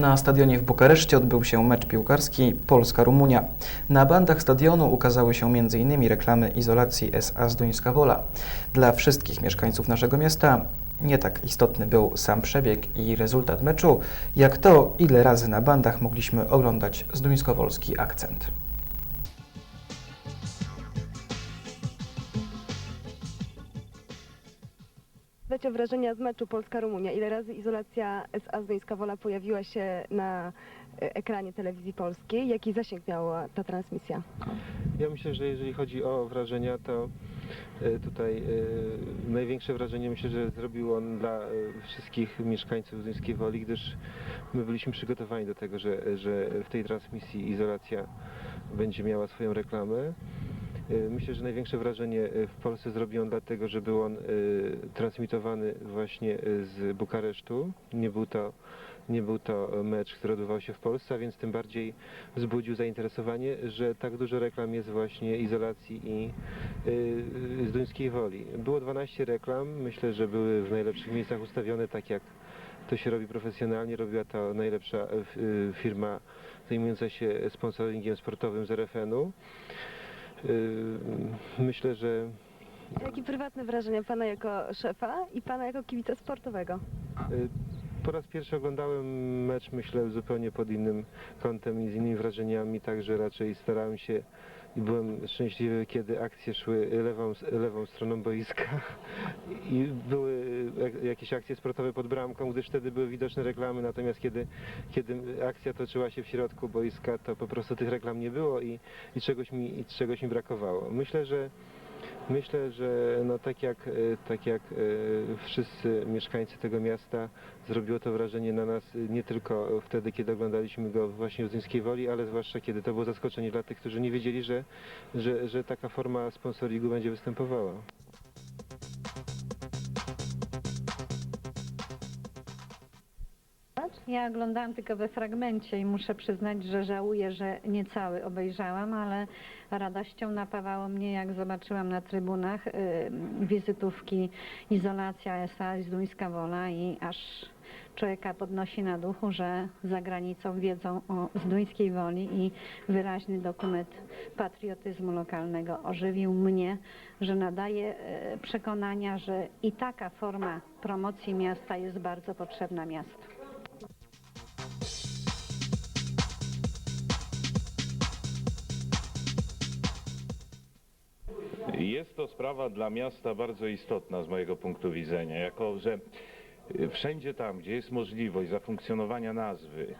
Na stadionie w Bukareszcie odbył się mecz piłkarski Polska-Rumunia. Na bandach stadionu ukazały się m.in. reklamy izolacji SA Zduńska Wola. Dla wszystkich mieszkańców naszego miasta nie tak istotny był sam przebieg i rezultat meczu, jak to, ile razy na bandach mogliśmy oglądać zduńskowolski akcent. Dajcie wrażenia z meczu Polska-Rumunia. Ile razy izolacja SA Zduńska Wola pojawiła się na e, ekranie telewizji polskiej? Jaki zasięg miała ta transmisja? Ja myślę, że jeżeli chodzi o wrażenia, to e, tutaj e, największe wrażenie myślę, że zrobił on dla wszystkich mieszkańców Zduńskiej Woli, gdyż my byliśmy przygotowani do tego, że, że w tej transmisji izolacja będzie miała swoją reklamę. E, Myślę, że największe wrażenie e, w Polsce zrobił on dlatego, że był on transmitowany właśnie e, z Bukaresztu. Nie był to nie był to mecz, który odbywał się w Polsce, a więc tym bardziej wzbudził zainteresowanie, że tak dużo reklam jest właśnie izolacji i z Duńskiej Woli. Było 12 reklam, myślę, że były w najlepszych miejscach ustawione, tak jak to się robi profesjonalnie. Robiła to najlepsza firma zajmująca się sponsoringiem sportowym z RFN-u. Yy, Myślę, że Jakie prywatne wrażenia pana jako szefa i pana jako kibica sportowego? Y, Po raz pierwszy oglądałem mecz, myślę, zupełnie pod innym kątem i z innymi wrażeniami, także raczej starałem się i byłem szczęśliwy, kiedy akcje szły lewą, lewą stroną boiska i były jak- jakieś akcje sportowe pod bramką, gdyż wtedy były widoczne reklamy, natomiast kiedy, kiedy akcja toczyła się w środku boiska, to po prostu tych reklam nie było i, i, czegoś, mi, i czegoś mi brakowało. Myślę, że Myślę, że no tak jak, e, tak jak e, wszyscy mieszkańcy tego miasta zrobiło to wrażenie na nas e, nie tylko wtedy, kiedy oglądaliśmy go właśnie w Zduńskiej Woli, ale zwłaszcza kiedy to było zaskoczenie dla tych, którzy nie wiedzieli, że, że, że taka forma sponsoringu będzie występowała. Ja oglądałam tylko we fragmencie i muszę przyznać, że żałuję, że nie cały obejrzałam, ale radością napawało mnie, jak zobaczyłam na trybunach y, wizytówki Izolacja S.A. i Zduńska Wola i aż człowieka podnosi na duchu, że za granicą wiedzą o Zduńskiej Woli i wyraźny dokument patriotyzmu lokalnego ożywił mnie, że nadaje y, przekonania, że i taka forma promocji miasta jest bardzo potrzebna miastu. Jest to sprawa dla miasta bardzo istotna z mojego punktu widzenia, jako że y, wszędzie tam, gdzie jest możliwość zafunkcjonowania nazwy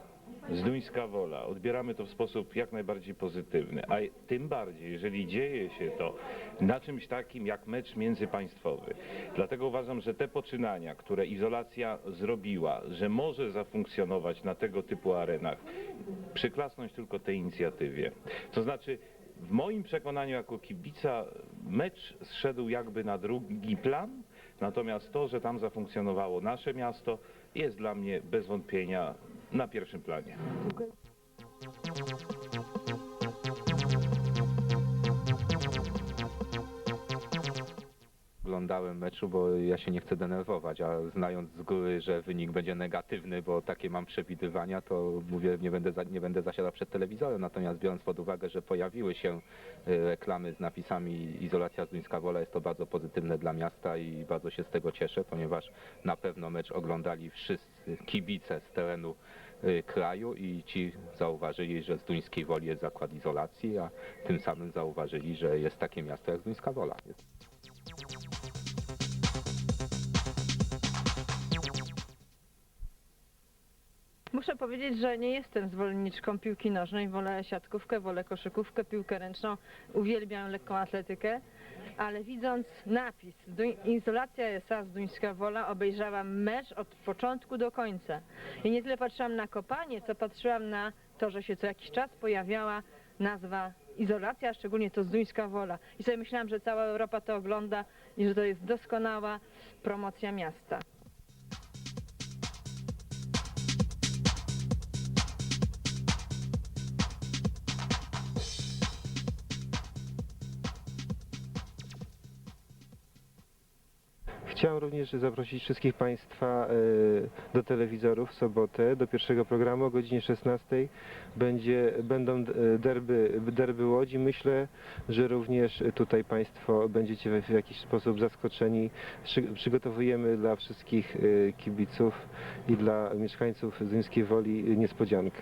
Zduńska Wola, odbieramy to w sposób jak najbardziej pozytywny, a tym bardziej, jeżeli dzieje się to na czymś takim jak mecz międzypaństwowy. Dlatego uważam, że te poczynania, które izolacja zrobiła, że może zafunkcjonować na tego typu arenach, przyklasnąć tylko tej inicjatywie. To znaczy, w moim przekonaniu jako kibica mecz zszedł jakby na drugi plan, natomiast to, że tam zafunkcjonowało nasze miasto jest dla mnie bez wątpienia na pierwszym planie. Oglądałem meczu, bo ja się nie chcę denerwować, a znając z góry, że wynik będzie negatywny, bo takie mam przewidywania, to mówię, nie będę, za, nie będę zasiadał przed telewizorem. Natomiast biorąc pod uwagę, że pojawiły się y, reklamy z napisami Izolacja Zduńska Wola, jest to bardzo pozytywne dla miasta i bardzo się z tego cieszę, ponieważ na pewno mecz oglądali wszyscy kibice z terenu y, kraju i ci zauważyli, że z Duńskiej Woli jest zakład izolacji, a tym samym zauważyli, że jest takie miasto jak Duńska Wola. Muszę powiedzieć, że nie jestem zwolenniczką piłki nożnej. Wolę siatkówkę, wolę koszykówkę, piłkę ręczną. Uwielbiam lekką atletykę. Ale widząc napis Izolacja SA z Duńska Wola obejrzałam mecz od początku do końca. I nie tyle patrzyłam na kopanie, co patrzyłam na to, że się co jakiś czas pojawiała nazwa Izolacja, szczególnie to z Duńska Wola. I sobie myślałam, że cała Europa to ogląda i że to jest doskonała promocja miasta. Chciałem również zaprosić wszystkich Państwa e, do telewizorów w sobotę, do pierwszego programu o godzinie 16. Będzie, będą e, derby, derby Łodzi. Myślę, że również tutaj Państwo będziecie w jakiś sposób zaskoczeni. Przy, przygotowujemy dla wszystkich e, kibiców i dla mieszkańców Zduńskiej Woli niespodziankę.